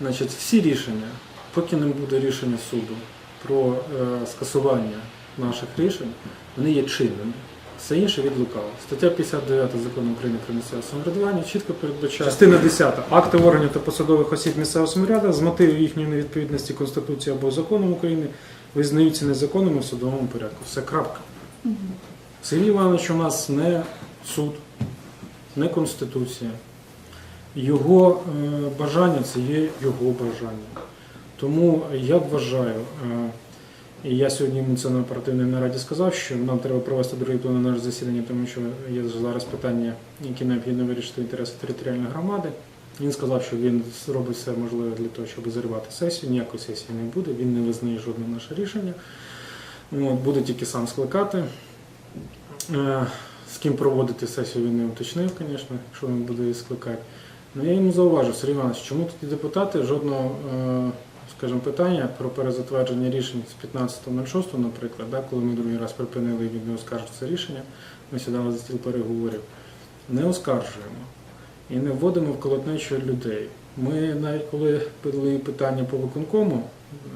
Значить, всі рішення, поки не буде рішення суду про е, скасування наших рішень, вони є чинними. Все інше від лукавого. Стаття 59 закону України про місцеве самоврядування чітко передбачає. Частина 10. Акти органів та посадових осіб місцевого самоврядування з мотивів їхньої невідповідності Конституції або законам України визнаються незаконними в судовому порядку. Все крапка. Сергій Іванович у нас не суд, не конституція. Його е, бажання це є його бажання. Тому я вважаю, е, і я сьогодні на оперативній нараді сказав, що нам треба провести другий план на наше засідання, тому що є зараз питання, які необхідно вирішити інтереси територіальної громади. Він сказав, що він зробить все можливе для того, щоб зірвати сесію. Ніякої сесії не буде, він не визнає жодне наше рішення. От, буде тільки сам скликати. Е, З ким проводити сесію він не уточнив, звісно, якщо він буде її скликати. Ну, я йому зауважив, Сергій Іванович, чому тоді депутати жодного, е, скажімо, питання про перезатвердження рішень з 15.06, наприклад, да, коли ми другий раз припинили і він не оскаржив це рішення, ми сідали за стіл переговорів, не оскаржуємо і не вводимо в колотнечу людей. Ми навіть коли підли питання по виконкому,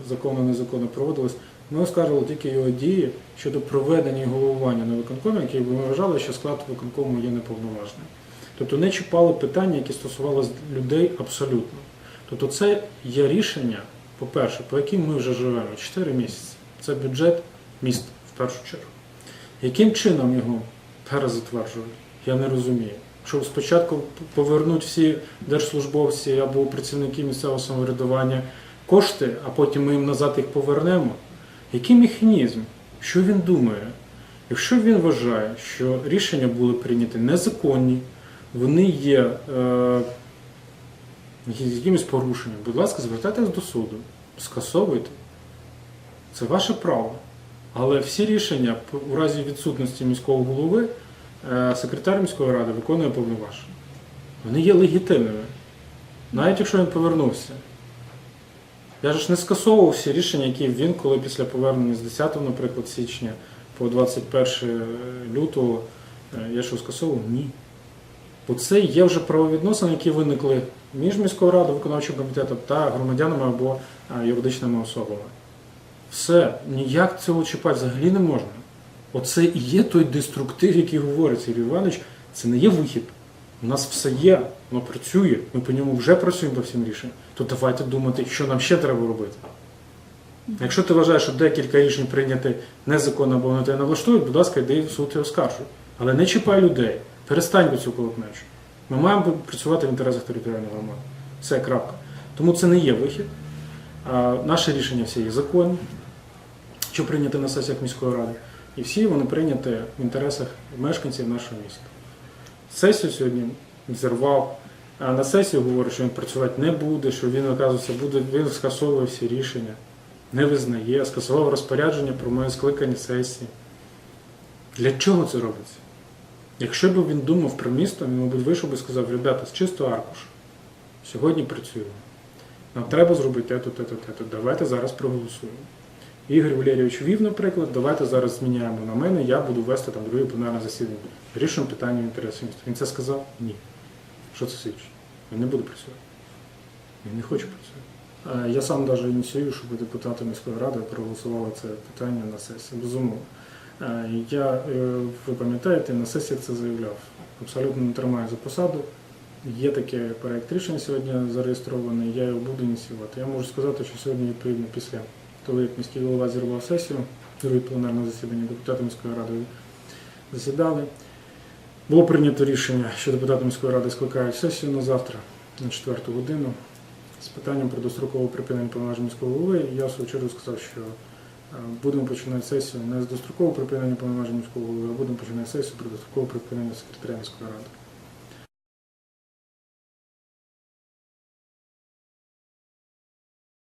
законно незаконно проводилось, ми оскаржували тільки його дії щодо проведення і головування на виконкомі, які ми вважали, що склад виконкому є неповноважним. Тобто не чіпали питання, які стосувалися людей абсолютно. Тобто це є рішення, по-перше, по яким ми вже живемо 4 місяці. Це бюджет міста в першу чергу. Яким чином його перезатверджують, я не розумію. Що спочатку повернуть всі держслужбовці або працівники місцевого самоврядування кошти, а потім ми їм назад їх повернемо. Який механізм? Що він думає? Якщо він вважає, що рішення були прийняті незаконні, вони є е, якимось порушенням, будь ласка, звертайтесь до суду, скасовуйте. Це ваше право. Але всі рішення у разі відсутності міського голови е, секретар міської ради виконує повноваження. Вони є легітимними. Навіть якщо він повернувся. Я ж не скасовував всі рішення, які він, коли після повернення з 10, наприклад, січня по 21 лютого, е, я що скасовував? Ні. Бо це є вже правовідносини, які виникли між міською радою, виконавчим комітетом та громадянами або юридичними особами. Все, ніяк цього чіпати взагалі не можна. Оце і є той деструктив, який говорить Сергій Іванович, це не є вихід. У нас все є, воно працює, ми по ньому вже працюємо по всім рішенням. То давайте думати, що нам ще треба робити. Якщо ти вважаєш, що декілька рішень прийняти незаконно або вони тебе не влаштують, будь ласка, йди в суд і оскаржуй. Але не чіпай людей. Перестань цю колотнечу. Ми маємо працювати в інтересах територіальної громади. Все, крапка. Тому це не є вихід. А, наші рішення всі є законні, що прийняті на сесіях міської ради. І всі вони прийняті в інтересах мешканців нашого міста. Сесію сьогодні зірвав, а на сесію говорить, що він працювати не буде, що він, оказується, буде, він скасовує всі рішення, не визнає, скасував розпорядження про моє скликання сесії. Для чого це робиться? Якщо б він думав про місто, він, мабуть, вийшов і сказав, ребята, з чистого аркушу, сьогодні працюємо. Нам треба зробити те-то, те-то, те-то. Давайте зараз проголосуємо. Ігор Валерійович вів, наприклад, давайте зараз зміняємо на мене, я буду вести там друге пленарне засідання. Вирішуємо питання в міста. Він це сказав? Ні. Що це свідчить? Він не буде працювати. Він не хоче працювати. Е, Я сам навіть ініціюю, щоб депутати міської ради проголосували це питання на сесії. Безумовно. Е, Я, е, ви пам'ятаєте, на сесіях це заявляв. Абсолютно не тримаю за посаду. Є таке проект рішення сьогодні зареєстрований, я його буду ініціювати. Я можу сказати, що сьогодні, відповідно, після того, як міський голова зірвав сесію, друге пленарне засідання депутати міської ради засідали. Було прийнято рішення, що депутати міської ради скликають сесію на завтра, на 4 годину, з питанням про дострокове припинення повноважень міського голови. Я в свою чергу сказав, що будемо починати сесію не з дострокового припинення повноважень міського голови, а будемо починати сесію про дострокове припинення секретаря міської ради.